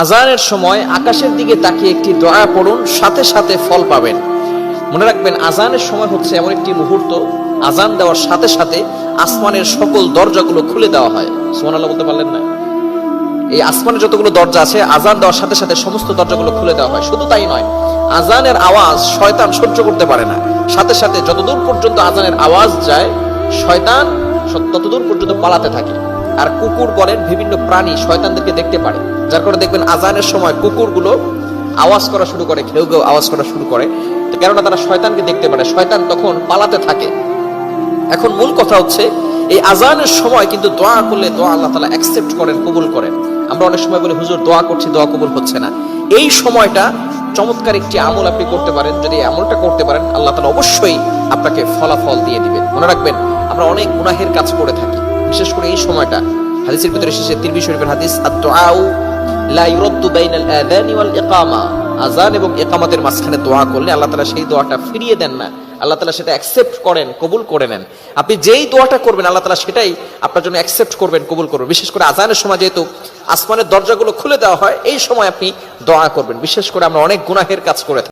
আজানের সময় আকাশের দিকে তাকিয়ে একটি দয়া পড়ুন, সাথে সাথে ফল পাবেন। মনে রাখবেন, আজানের সময় হচ্ছে এমন একটি মুহূর্ত। আজান দেওয়ার সাথে সাথে আসমানের সকল দরজাগুলো খুলে দেওয়া হয়। সুবহানাল্লাহ বলতে পারলেন না? এই আসমানের যতগুলো দরজা আছে, আজান দেওয়ার সাথে সাথে সমস্ত দরজাগুলো খুলে দেওয়া হয়। শুধু তাই নয়, আজানের আওয়াজ শয়তান সহ্য করতে পারে না। সাথে সাথে যতদূর পর্যন্ত আজানের আওয়াজ যায়, শয়তান ততদূর পর্যন্ত পালাতে থাকে। আর কুকুর বলেন বিভিন্ন প্রাণী শয়তানদেরকে দেখতে পারে। যার কারণে দেখবেন আজানের সময় কুকুরগুলো আওয়াজ করা শুরু করে, ঘেউ ঘেউ আওয়াজ করা শুরু করে। কেননা তারা শয়তানকে দেখতে পারে, শয়তান তখন পালাতে থাকে। এখন মূল কথা হচ্ছে, এই আজানের সময় কিন্তু দোয়া করলে দোয়া আল্লাহ তালা অ্যাকসেপ্ট করেন, কবুল করেন। আমরা অনেক সময় বলি, হুজুর, দোয়া করছি, দোয়া কবুল হচ্ছে না। এই সময়টা চমৎকার একটি আমল আপনি করতে পারেন। যদি আমলটা করতে পারেন, আল্লাহ তালা অবশ্যই আপনাকে ফলাফল দিয়ে দিবেন। মনে রাখবেন, আমরা অনেক গুনাহের কাজ করে থাকি। বিশেষ করে এই সময়টা। হাদিসের ভিতরে এসেছে তিরবি শরীফের হাদিস আদ-দুআউ লা ইউরাদ্দু বাইনাল ওয়াল ইকামা। এবং মাঝখানে দোয়া করলে আল্লাহ সেই দোয়াটা ফিরিয়ে দেন না। আল্লাহ সেটা অ্যাকসেপ্ট করেন, কবুল করে নেন। আপনি যেই দোয়াটা করবেন, আল্লাহ তালা সেটাই আপনার জন্য অ্যাকসেপ্ট করবেন, কবুল করবেন। বিশেষ করে আজানের সময় যেহেতু আসমানের দরজাগুলো খুলে দেওয়া হয়, এই সময় আপনি দোয়া করবেন। বিশেষ করে আমরা অনেক গুনাহের কাজ করে থাকি।